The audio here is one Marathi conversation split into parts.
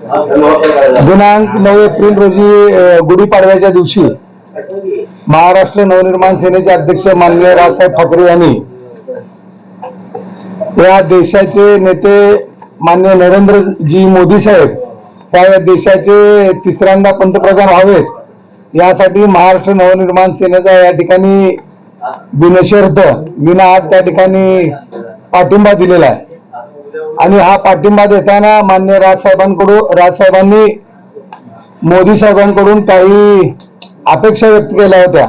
दिनांक नऊ एप्रिल रोजी गुढीपाडव्याच्या दिवशी महाराष्ट्र नवनिर्माण सेनेचे अध्यक्ष माननीय राजसाहेब ठाकरे यांनी या देशाचे नेते मान्य नरेंद्रजी मोदी साहेब या देशाचे तिसऱ्यांदा पंतप्रधान व्हावेत यासाठी महाराष्ट्र नवनिर्माण सेनेचा या ठिकाणी बिनशर्त विनाआट त्या ठिकाणी पाठिंबा दिलेला आहे. आणि हा पाठिंबा देताना मान्य राजसाहेबांकडून राजसाहेबांनी मोदी साहेबांकडून काही अपेक्षा व्यक्त केल्या होत्या.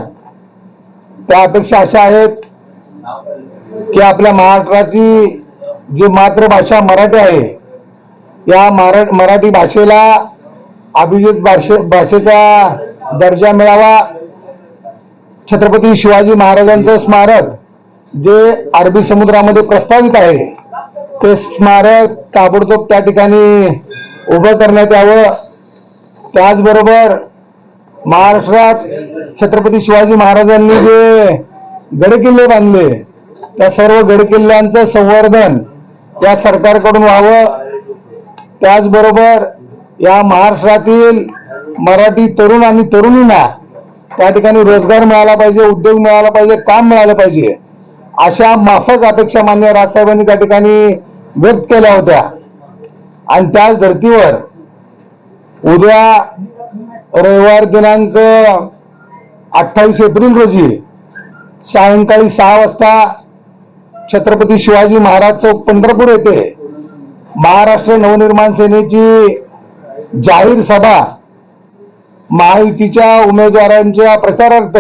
त्या अपेक्षा अशा आहेत की आपल्या महाराष्ट्राची जी मातृभाषा मराठी आहे या मरा मराठी भाषेला अभिजित भाषे भाषेचा दर्जा मिळावा. छत्रपती शिवाजी महाराजांचं स्मारक जे अरबी समुद्रामध्ये प्रस्तावित आहे ते स्मारक ताबडतोब त्या ठिकाणी उभं करण्यात यावं. त्याचबरोबर महाराष्ट्रात छत्रपती शिवाजी महाराजांनी जे गडकिल्ले बांधले त्या सर्व गडकिल्ल्यांचं संवर्धन या सरकारकडून व्हावं. त्याचबरोबर या महाराष्ट्रातील मराठी तरुण आणि तरुणींना त्या ठिकाणी रोजगार मिळाला पाहिजे उद्योग मिळाला पाहिजे काम मिळालं पाहिजे. अशा माफक अपेक्षा मान्य राजसाहेबांनी त्या ठिकाणी व्यक्त केल्या होत्या. आणि त्याच धर्तीवर उद्या रविवार दिनांक अठ्ठावीस एप्रिल रोजी सायंकाळी सहा वाजता छत्रपती शिवाजी महाराज चौक पंढरपूर येथे महाराष्ट्र नवनिर्माण सेनेची जाहीर सभा महायुतीच्या उमेदवारांच्या प्रचारार्थ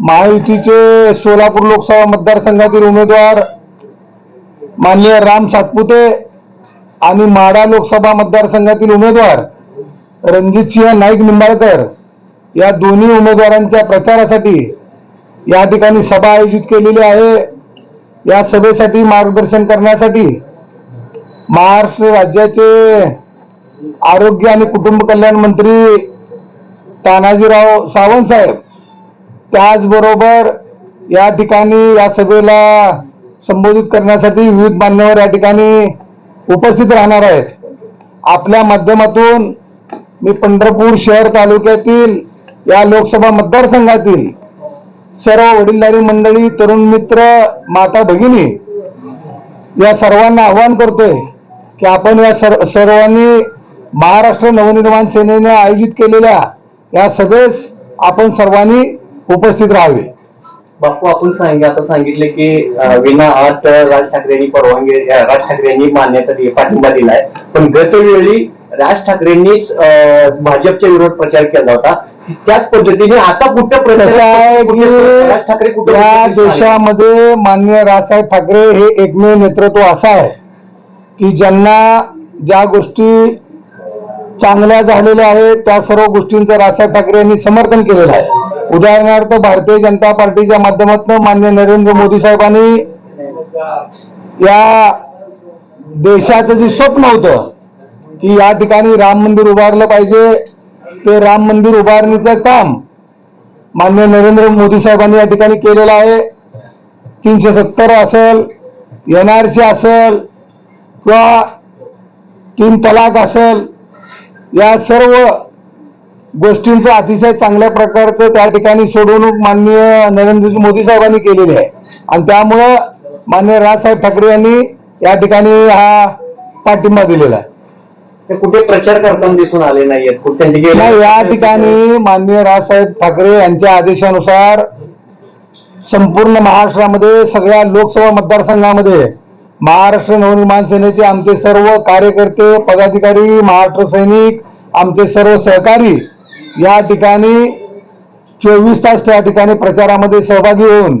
महायुतीचे सोलापूर लोकसभा मतदारसंघातील उमेदवार माननीय राम सातपुते आणि माडा लोकसभा मतदारसंघातील उमेदवार रणजितसिंह नाईक निंबाळकर या दोन्ही उमेदवारांच्या प्रचारासाठी या ठिकाणी सभा आयोजित केलेली आहे. या सभेसाठी मार्गदर्शन करण्यासाठी महाराष्ट्र राज्याचे आरोग्य आणि कुटुंब कल्याण मंत्री तानाजीराव सावंत साहेब त्याचबरोबर या ठिकाणी या सभेला संबोधित करण्यासाठी विविध मान्यवर या ठिकाणी उपस्थित राहणार आहेत. आपल्या माध्यमातून मी पंढरपूर शहर तालुक्यातील या लोकसभा मतदारसंघातील सर्व वडीलधारी मंडळी तरुण मित्र माता भगिनी या सर्वांना आवाहन करतोय की आपण या सर्व सर्वांनी महाराष्ट्र नवनिर्माण सेनेने आयोजित केलेल्या या सभेस आपण सर्वांनी उपस्थित राहावे. बापू आपण सांग आता सांगितले की विना आठ राज ठाकरेंनी परवानगी राज ठाकरेंनी मान्यता दिली पाठिंबा दिलाय पण गतवेळी राज ठाकरेंनीच भाजपच्या विरोध प्रचार केला होता त्याच पद्धतीने आता कुठं राज ठाकरे कुठं या? देशामध्ये मान्य राजसाहेब ठाकरे हे एकमेव नेतृत्व असं आहे की ज्यांना ज्या गोष्टी चांगल्या झालेल्या आहेत त्या सर्व गोष्टींचं राजसाहेब ठाकरे यांनी समर्थन केलेलं आहे उदाहरणार्थ भारतीय जनता पार्टीच्या माध्यमातून मान्य नरेंद्र मोदी साहेबांनी या देशाचं जे स्वप्न होतं की या ठिकाणी राम मंदिर उभारलं पाहिजे ते राम मंदिर उभारणीचं काम मान्य नरेंद्र मोदी साहेबांनी या ठिकाणी केलेलं आहे. तीनशे सत्तर असेल एन आर सी असेल किंवा तीन तलाक असेल या सर्व गोष्टींचं अतिशय चांगल्या प्रकारचं त्या ठिकाणी सोडवणूक माननीय नरेंद्र मोदी साहेबांनी केलेली आहे. आणि त्यामुळं माननीय राजसाहेब ठाकरे यांनी या ठिकाणी हा पाठिंबा दिलेला आहे. ते कुठे प्रचार करताना दिसून आले नाहीयेत. कुठे नाही या ठिकाणी माननीय राजसाहेब ठाकरे यांच्या आदेशानुसार संपूर्ण महाराष्ट्रामध्ये सगळ्या लोकसभा मतदारसंघामध्ये महाराष्ट्र नवनिर्माण सेनेचे आमचे सर्व कार्यकर्ते पदाधिकारी महाराष्ट्र सैनिक आमचे सर्व सहकारी या ठिकाणी चोवीस तास त्या ठिकाणी प्रचारामध्ये सहभागी होऊन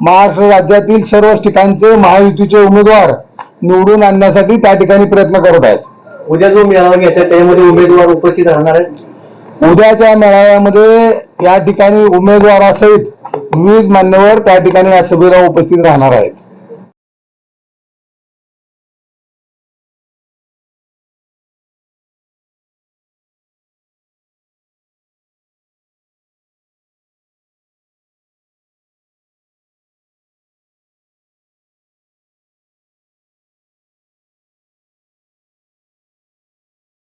महाराष्ट्र राज्यातील सर्व ठिकाणचे महायुतीचे उमेदवार निवडून आणण्यासाठी त्या ठिकाणी प्रयत्न करत आहेत. उद्या जो मेळावा घ्यायचा त्याच्यामध्ये उमेदवार उपस्थित राहणार आहेत? उद्याच्या मेळाव्यामध्ये या ठिकाणी उमेदवारासहित विविध मान्यवर त्या ठिकाणी या सभेला उपस्थित राहणार आहेत.